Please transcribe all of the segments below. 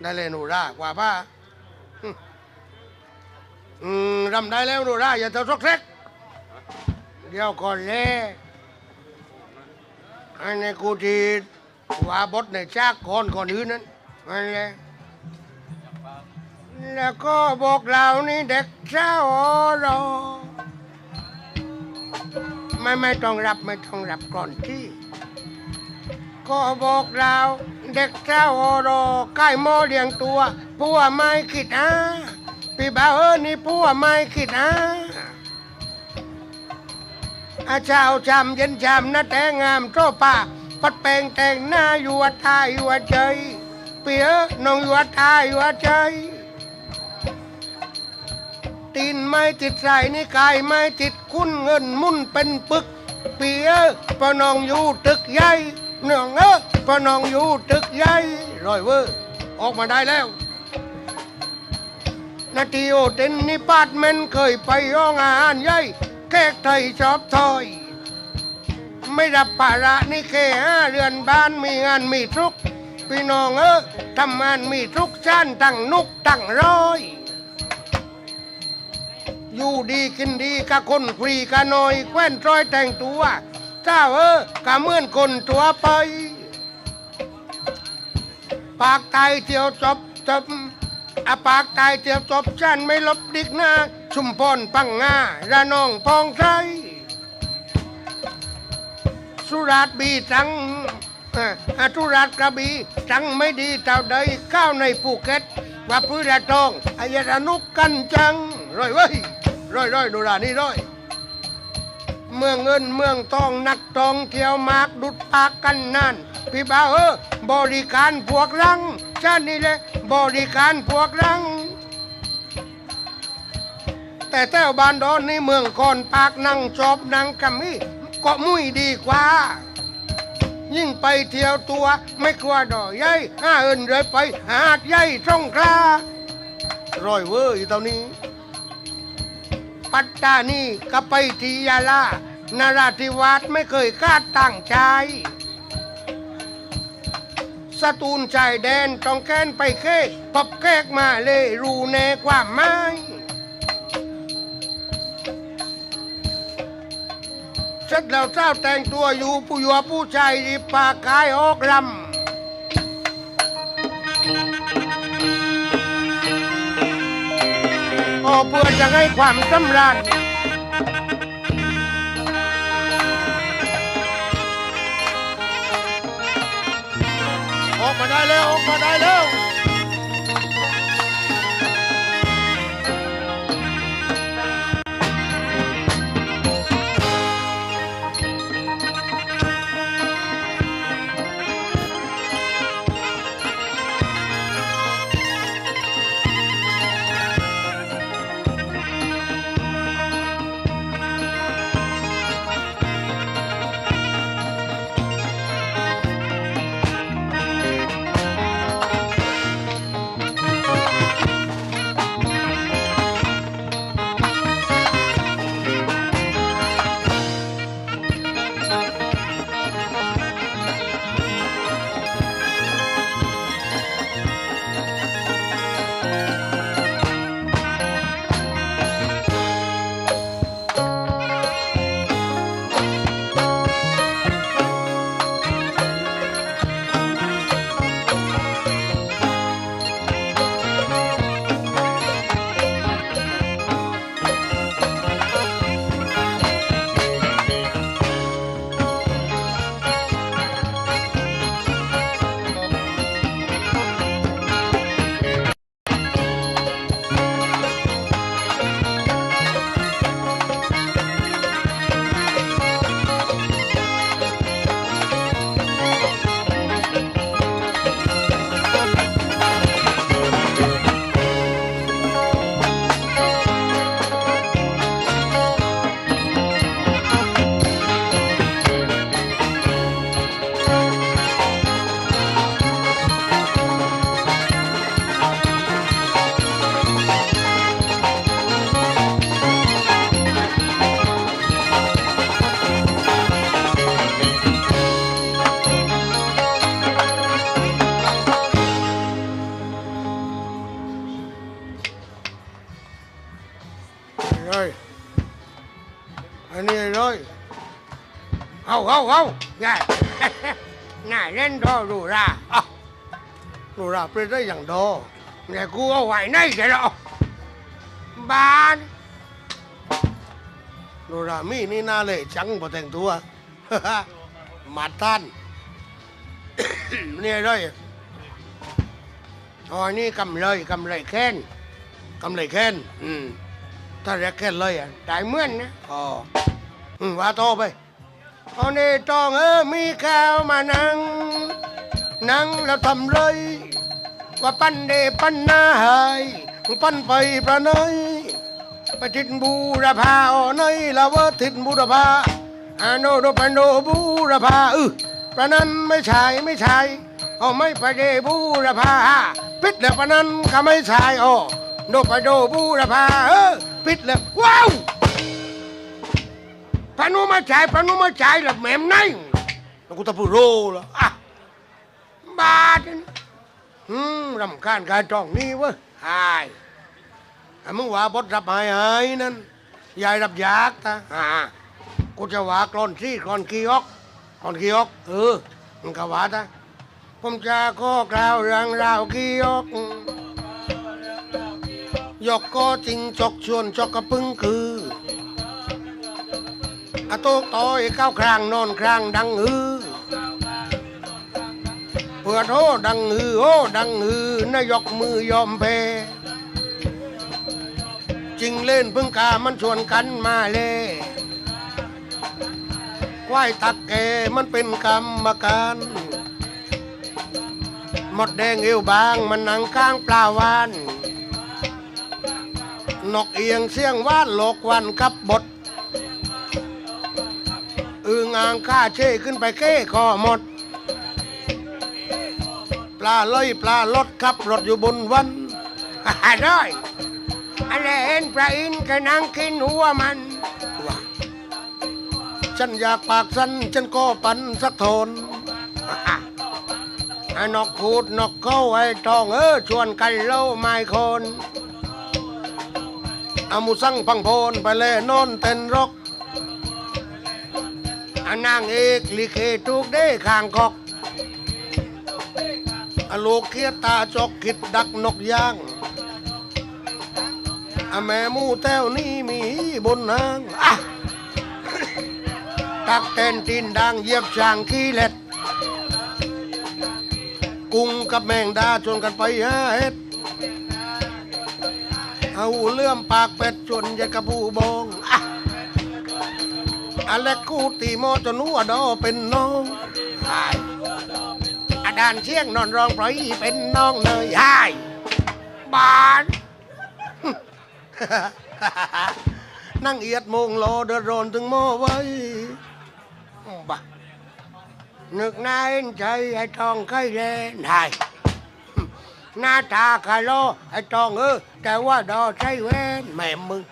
ได้เลยหนูร่ากว่าป้าอืมรำได้แล้วหนูร่าอย่าเท่าซอกเซ็กเดี๋ยวก่อนเลยอันนี้กูทีว่าบทในจากก่อนก่อนอื่นนั้นอันเลยแล้วก็บอกเรานี่เด็กเจ้าอรอไม่ไม่ต้องรับไม่ต้องรับก่อนที่ ก็บอกเราเด็กเจ้าโอโรใกล้โมเลี้ยงตัวผัวไม่คิดอะพี่บ่าวเออนี่ผัวไม่คิดอะอาเช้าจำเย็นจำนะแต่งามโตป่าปัดแปลงแต่งหน้าอยู่วัดทายอยู่วัดใจพี่เออน้องอยู่วัดทายอยู่วัดใจตีนไม่ติดใส่นี่กายไม่ติดคุณเงินมุ่นเป็นปึก เปียปะนองอยู่ตึกใหญ่ นืองเออปะนองอยู่ตึกใหญ่รอยเวอร์ออกมาได้แล้ว นาทีโอเทนนิปาร์ตเมนเคยไปห้องอาหารใหญ่แขกไทยชอบถอย ไม่รับภาระนี่แค่ห้าเรือนบ้านมีงานมีทุกข์พี่น้องเออทำงานมีทุกข์ชานตั้งนุกตั้งร้อย อยู่ดีกินดีกับคนฟรีกับน้อยแคว้นร้อยแต่งตัว เจ้าเออกะเมื่อนคนตัวไป ปากตายเที่ยวจบจบอาปากตายเที่ยวจบฉันไม่ลบดิกหน้า ชุมพรปังงาระนองพองไทยสุราษฎร์บีจังอ่าอ่าสุราษฎร์กระบีจังไม่ดีเท่าใดข้าวในภูเก็ตว่าพื้นละทองอายะนุกกันจังร้อยเว้ยร้อยร้อยดูรานี่ร้อย มืองเงินเมืองทองนักท่องเที่ยวมากดุดปากกันนั่นพี่บ่าวเออบริการพวกรังชาตินี่แหละบริการพวกรัง แต่แต้วบานดอนในเมืองคอนปากนั่งจอบนั่งกำมี่ก็มุ้ยดีกว่า ยิ่งไปเที่ยวตัวไม่กลัวดอกใหญ่ห้าเอินเลยไปหาดใหญ่ตรงกลารอยเวอร์อยู่ตอนนี้ ปัตตานีก็ไปที่ยาลา นราธิวาสไม่เคยคาดตั้งใจสตูลชายแดนต้องแค้นไปเค้พบแขกมาเลยรู้แน่ความหมายเสร็จแล้วเจ้าแต่งตัวอยู่ผู้ยัวผู้ชายรีปากกายออกลำออกเพื่อจะให้ความสำราญ ออกมาได้แล้วออกมาได้แล้ว ฮ้ยอันนี้เลยเอาเอาเอาง่ายง่ายเล่นดอรูราอะรูราเป็นได้อย่างดอแต่กูเอาไว้ในแกแล้วบ้านรูรามีนี่น่าเลยจังพอแต่งตัวมาท่านเนี่ยเลยอ๋อนี่กำเลยกำเลยแค้นกำเลยแค้นอืม ถ้าเรียกแค้นเลยอะได้เหมือนนะอ๋ออืมว่าโตไปเอานี่ต้องเออมีข้าวมานั่ง นั่งแล้วทำเลย ว่าปั้นเดปั้นหน้าหายปั้นไปประเนยไปทิศบูรพาอ๋อเนยละว่าทิศบูรพาอาโนโดปันโดบูรพาเออประนั้นไม่ใช่ไม่ใช่เอาไม่ไปเดบูรพาพิษแล้วประนั้นก็ไม่ใช่อ๋อ โดไปโดบูรพาเออพิษแล้วว้าวพนุมาจ่ายพนุมาจ่ายแล้วแม่มไหนแล้วกูตะพูโรละอะบาดนี่อืมรำคาญการจ้องนี่เว้ยหายอะมึงว่าบดรับหายหายนั่นยายรับยากตาอ่ากูจะว่ากรอนซี่กรอนกีออกกรอนกีออกเออมึงก็ว่าตาผมจะก็กล่าวเรื่องราวกีออก ยกก็จริงจกชวนจกกระปึ้งคืออะโตกต่อยก้าวครางนอนครางดังอือเปิดโอดังฮือโอ้ดังฮือนายกมือยอมแพ้จริงเล่นพึ่งกามันชวนกันมาเลยควายตักแกมันเป็นกรรมการหมดแดงเอวบางมันนังก้างปลาวาน นกเอียงเสียงว่านโลกวันกับบทอึงอ่างข้าเช่ขึ้นไปเก้คอหมด ปลาลอยปลาลดขับรถอยู่บนวันได้อะไรเห็นปลาอินก็นั่งกินหัวมันว่าฉันอยากปากสั้นฉันก็ปันสักโทนไอ้นกขูดนกเข้าไอ้ทองเออชวนกันเล่าไม้คน อามูสั่งพังโพนไปเลยนอนเต้นรกอานางเอกลิเกทุกได้ข้างกอกอโลกเคียตาจกขิดดักนกย่างอแม่มูแต้วนี่มีบนนางอะตักเต้นตีนดังเยียบช่างขี้เล็ด กุ้งกับแมงดาชนกันไปหาเห็ด เอาเลื่อมปากเป็ดชวนยายกระปูบองอะอะไรกูตีโมจนหัวดอเป็นน้องหายอาดานเชียงนอนรองปล่อยเป็นน้องเนยหายบานนั่งเอียดโมงรอเดือดร้อนถึงโมไว้บะนึกนายใจไอ้ทองไข่แดนหาย หน้าตาคาโลไอ้ทองเออแต่ว่าดอใช้แว่นแม่มึง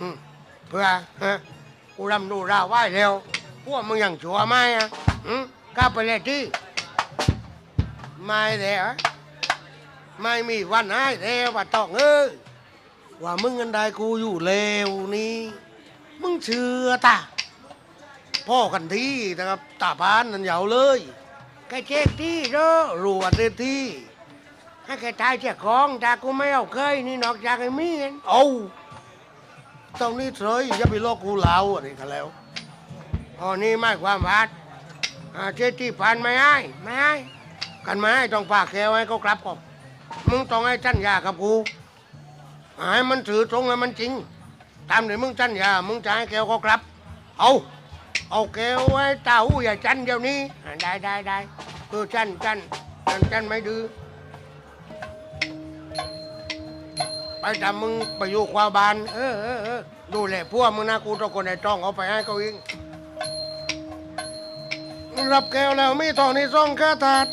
อืมเพื่อฮะกูรำดูราไหว้เร็วพวกมึงยังชัวไหมอะอืมกล้าไปเลยที่ไม่แล้วไม่มีวันให้แล้วว่าตองเอ้ยว่ามึงอันใดกูอยู่เลวนี่มึงเชื่อตาพ่อกันที่นะครับตาพานนั่นยาวเลยแกเจ๊กที่เด้อรัวเต็มที่ ให้แกตายเจ้าของจากกูไม่เอาเคยนี่นอกจากไอ้มีนเอาตรงนี้เฉยอย่าไปโลกกูเหลาอะไรกันแล้วอ๋อนี่ไม่ความวัดอ่าเจ๊ที่ผ่านไม่ให้ไม่ให้กันมาให้ต้องปากแกไว้ก็กลับก็มึงต้องให้จันยากับกูให้มันถือตรงให้มันจริง ตามที่มึงจันยามึงจะให้แกวก็กลับ เอาเอาแกวไว้ตาหูอย่าจันเดี๋ยวนี้อ่าได้ได้ได้คือจันจันจันจันไม่ดื้อ ไปทำมึงไปอยู่ควาบานเออเออเออดูแลพวกมึงนะกูต้องคนในต้องเอาไปให้เขาเองรับแก้วแล้วมีทองนี่ซ่องค่าถาด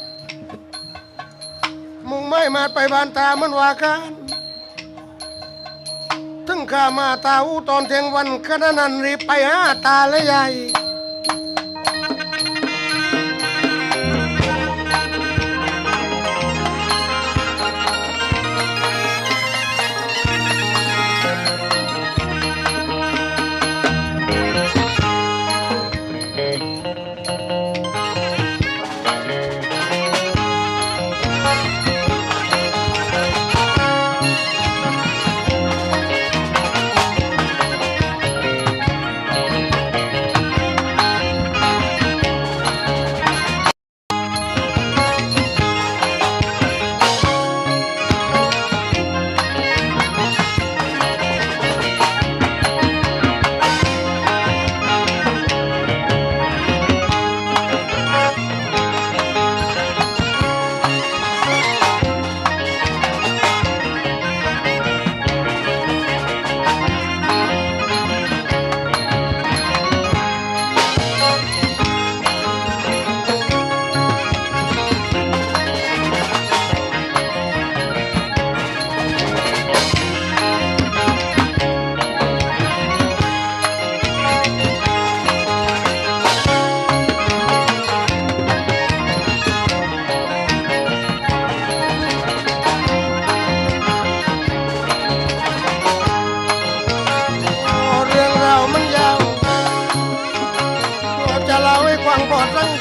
มึงไม่มาไปบานตามันว่ากันถึงข้ามาตาอูตอนเที่ยงวันขณะนั้นรีบไปหาตาและยาย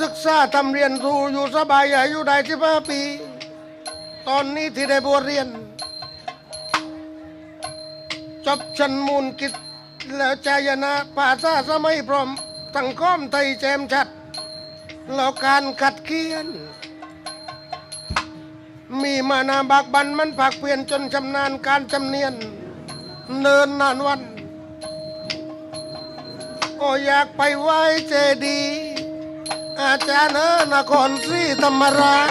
ศึกษาทำเรียนรู้อยู่สบายอายุได้ที่ห้าปี ตอนนี้ที่ได้บวชเรียน จบชั้นมูลกิจแล้วใจายนะภาษาสมัยพร้อมทั้งข้อมไทยแจมชัดแล้วการขัดเคียน มีมานาบักบันมันผักเปลี่ยนจนชำนาญการจำเนียน เนินนานวัน โออยากไปไหว้เจดีย์ อาจารย์เออนครศรีธรรมราช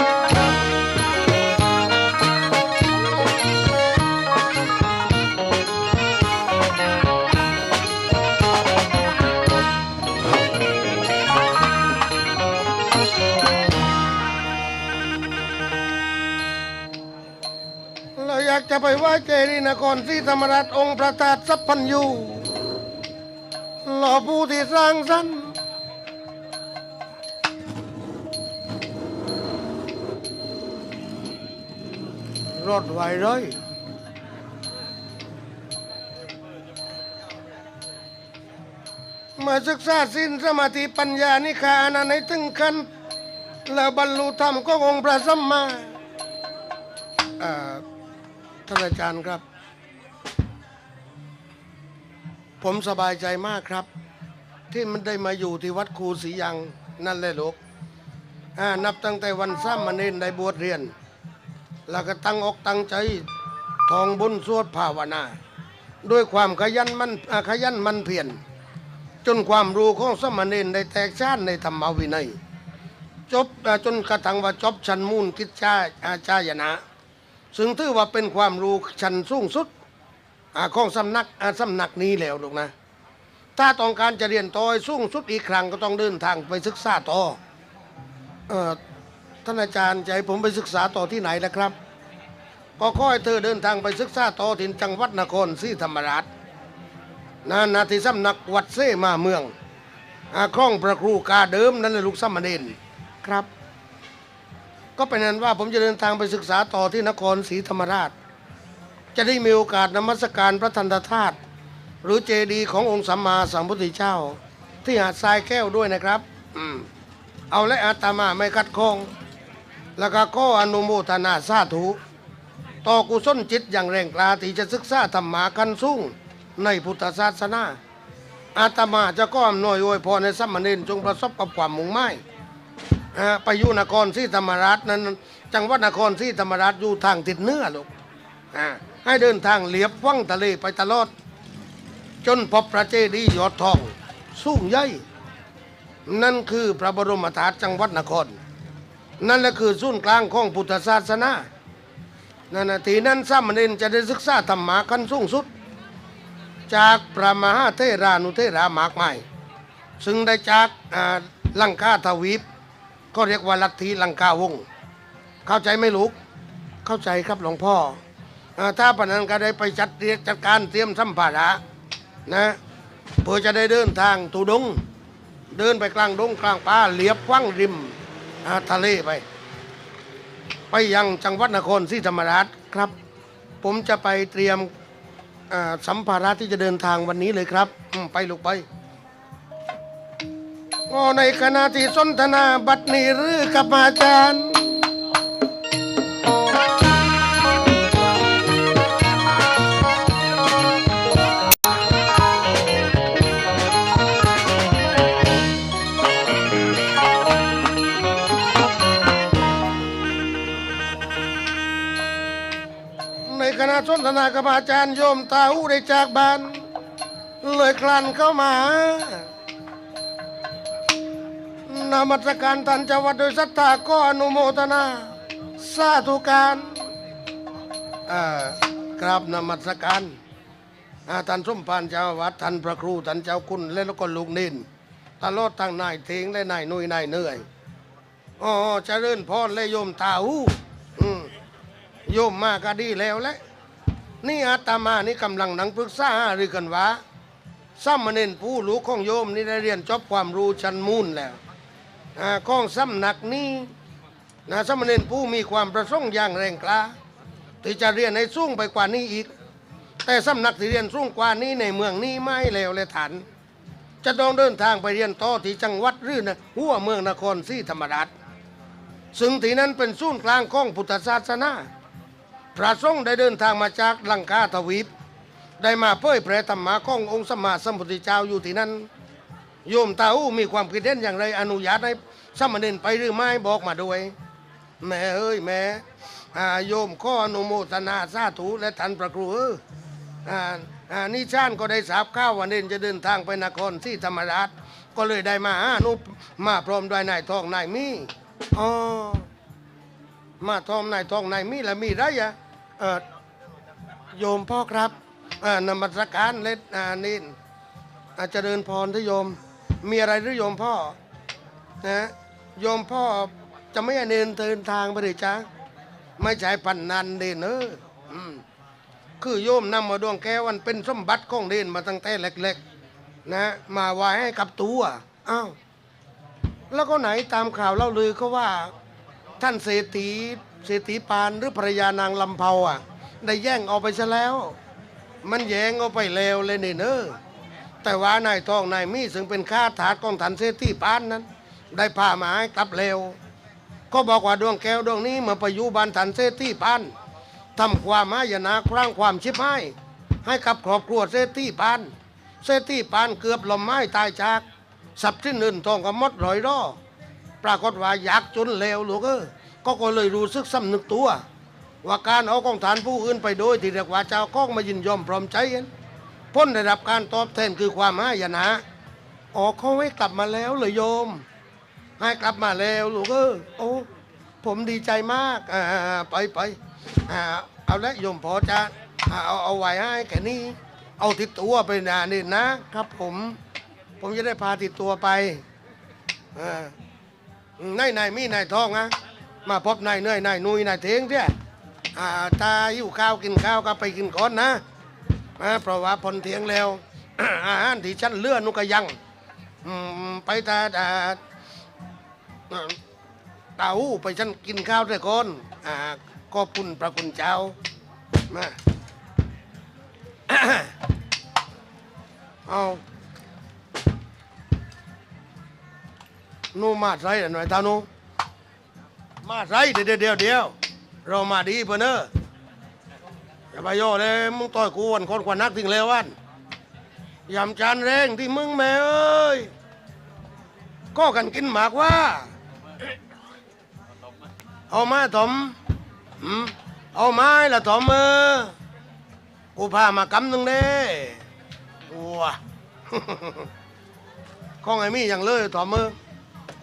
เราอยากจะไปไหว้เจดีย์นครศรีธรรมราชองค์พระธาตุสัพพัญญูหล่อผู้ที่สร้างสรรค์ รถไหวเลยเมื่อศึกษาสิ้นสมาธิปัญญานิคานันให้ถึงขั้นแล้วบรรลุธรรมก็องค์พระสัมมาท่านอาจารย์ครับ ผมสบายใจมากครับ ที่มันได้มาอยู่ที่วัดครูศรียังนั่นเลยลูกนับตั้งแต่วันซ้ำมาเนนได้บวชเรียน แล้วก็ตั้งอกตั้งใจทองบุญสวดภาวนา ด้วยความขยันมันอ่าขยันมันเพียรจนความรู้ของสมณเณรได้แตกชาติในธรรมวินัย จบจนกระทั่งว่าจบชั้นมูลกิจจาอาจายนะ ซึ่งถือว่าเป็นความรู้ชั้นสูงสุดอของสำนักสำนักนี้แล้วลูกนะ ถ้าต้องการจะเรียนต่อให้สูงสุดอีกครั้งก็ต้องเดินทางไปศึกษาต่ออ ท่านอาจารย์จะให้ผมไปศึกษาต่อที่ไหนนะครับ ก็ขอให้เธอเดินทางไปศึกษาต่อที่จังหวัดนครศรีธรรมราชนานาที่สำนักวัดเสมาเมืองอาคล้องพระครูกาเดิมนั่นแหละลูกสามเณรครับ ก็เป็นนั้นว่าผมจะเดินทางไปศึกษาต่อที่นครศรีธรรมราช จะได้มีโอกาสนมัสการพระทันตธาตุหรือเจดีย์ขององค์สัมมาสัมพุทธเจ้า ที่หาดทรายแก้วด้วยนะครับ อืมเอาและอาตมาไม่คัดค้อง แล้วก็ขออนุโมทนาสาธุต่อกุศลจิตอย่างแรงกล้าที่จะศึกษาธรรมะกันสูงในพุทธศาสนาอาตมาจะก็อำนวยอวยพรในสัมมเนรจงประสบกับความมุ่งหมายอ่าไปอยู่นครศรีธรรมราชนั้น จังหวัดนครศรีธรรมราชอยู่ทางทิศเนื้อลูกให้เดินทางเลียบฟังทะเลไปตลอด จนพบพระเจดีย์ยอดทอง สูงใหญ่นั่นคือพระบรมธาตุจังหวัดนคร นั่นแหละคือศูนย์กลางของพุทธศาสนานั่นนะทีนั้นสามเณรจะได้ศึกษาธรรมะขั้นสูงสุด จากพระมหาเทรานุเทรามากมายซึ่งได้จากลังกาทวีป ก็เรียกว่าลัทธิลังกาวง เข้าใจไหมลูกเข้าใจครับหลวงพ่ออถ้าปนันก็ได้ไปจัดเรียกจัดการเตรียมสัมภาระนะเพื่อจะได้เดินทางตุดง เดินไปกลางดงกลางป่าเลียบคว้างริม อาทะเลไป ไปยังจังหวัดนครศรีธรรมราชครับ ผมจะไปเตรียมอ่าสัมภาระที่จะเดินทางวันนี้เลยครับอืมไปลูกไปก็ในขณะที่สนทนาบัดนี้หรือกับอาจารย์ สนทนากับอาจารย์โยมตาหูได้จากบ้าน เลยคลานเข้ามานามัสการท่านจาวัดโดยศรัทธาก็อนุโมทนา สาธุการกราบนมัสการท่านสมภารเจ้าวัดท่านพระครูท่านเจ้าคุณและแล้วก็ลูกนินตลอดทางนายเทงและนายนุยนายเหนื่อยอ๋อเจะเริ่นพรและโยมตาหูโยมมาก็ดีแล้วแหละ นี่อาตมานี่กำลังหนังปรึกษาหรือกันว่าซ้ำมเณรผู้รู้ของโยมนี่ได้เรียนจบความรู้ชั้นมูลแล้วอ่าของสำหนักนี้นะซ้ำมเณรผู้มีความประสงค์อย่างแรงกล้าที่จะเรียนให้สูงไปกว่านี้อีก แต่สำนักที่เรียนสูงกว่านี้ในเมืองนี้ไม่แล้วเลยฐาน จะต้องเดินทางไปเรียนต่อที่จังหวัดหรือนะหัวเมืองนครศรีธรรมราชซึ่งที่นั้นเป็นศูนย์กลางของพุทธศาสนา พระสงฆ์ได้เดินทางมาจากลังกาทวีป ได้มาเผยแผ่ธรรมะขององค์สมมาสัมพุทธเจ้าอยู่ที่นั้น โยมตาอูมีความคิดเห็นอย่างไรอนุญาตให้สมเณรไปหรือไม่บอกมาด้วย แม่เอ้ยแม่โยมข้ออนุโมทนาสาธุและท่านพระครูเออนี่ชานก็ได้ทราบข่าววันเด่นจะเดินทางไปนครที่ธรรมราชก็เลยได้มาหานุมาพร้อมด้วยนายทองนายมีอ๋อมาทองนายทองนายมีแล้วมีไรอะ เออโยมพ่อครับเอ่อนมัสการเล็ดอ่านี่อาจจะเดินพรที่โยม มีอะไรหรือโยมพ่อนะโยมพ่อจะไม่ให้เดินเดินทางไปเลยจ้าไม่ใช่พันนันเดนเอออืมคือโยมนำมาดวงแก้วมันเป็นสมบัติของเดนมาตั้งแต่เล็กๆนะมาไว้ให้กับตัวอ้าวแล้วก็ไหนตามข่าวเล่าลือเขาว่าท่านเศรษฐี เศรษฐีปานหรือภรรยานางลำเภาอะ ได้แย่งเอาไปซะแล้ว มันแย่งเอาไปแล้วเลยนี่เนอแต่ว่านายทองนายมีซึ่งเป็นข้าทาสของทันเซที่ปานนั้น ได้พามาให้กลับเร็วก็บอกว่าดวงแก้วดวงนี้มื่อไปอยู่บ้านทันเซที่ปานทำความหายนะครั้งความชิบให้ให้กับครอบครัวเซที่ปานเซที่ปานเกือบลมไม้ตายจากทรัพย์สินเงินทองก็มดรอยร่อปรากฏว่าอยากจนเลวลูกเออ ก็ก็เลยรู้สึกสำนึกตัว ว่าการเอาของฐานผู้อื่นไปโดยที่เรียกว่าเจ้าของมายินยอมพร้อมใจกันพ้นได้รับการตอบแทนคือความหายนะอ๋อเขาให้กลับมาแล้วเลยโยม ให้กลับมาแล้วลูกเออโอ้ผมดีใจมากอ่าไปไปอ่าเอาละโยมพอจะเอาเอาไว้ให้แค่นี้ เอาติดตัวไปนานี่นะครับ ผม ผมจะได้พาติดตัวไปอ่านายนายมีนายทองนะ มาพบนายเนื่อยนายนุยนายเทงเที่ยอ่าตาหิวข้าวกินข้าวก็ไปกินก่อนนะนะเพราะว่าพลเทียงแล้ว อาหารที่ฉันเลื่อนนุกยังอืมไปตาตาตาหูไปฉันกินข้าวด้วยคนอ่าก็ปุ่นประคุณเจ้ามาเอานูมาใส่หน่อยตานู มาใส่เดี๋ยวเดี๋ยวเดี๋ยวเรามาดีเพื่อนเนอะอย่าไปย่อเลยมึงต่อยกูวันคนกว่านักทิ้งเลววันยำจานแรงที่มึงแม่เอ้ยก็กันกินหมากว่า เอาไม้ถมหืมเอาไม้ละถมเออกูพามากำหนึ่งเด้ว้าข้องไอ้มี่อย่างเลยถมเออ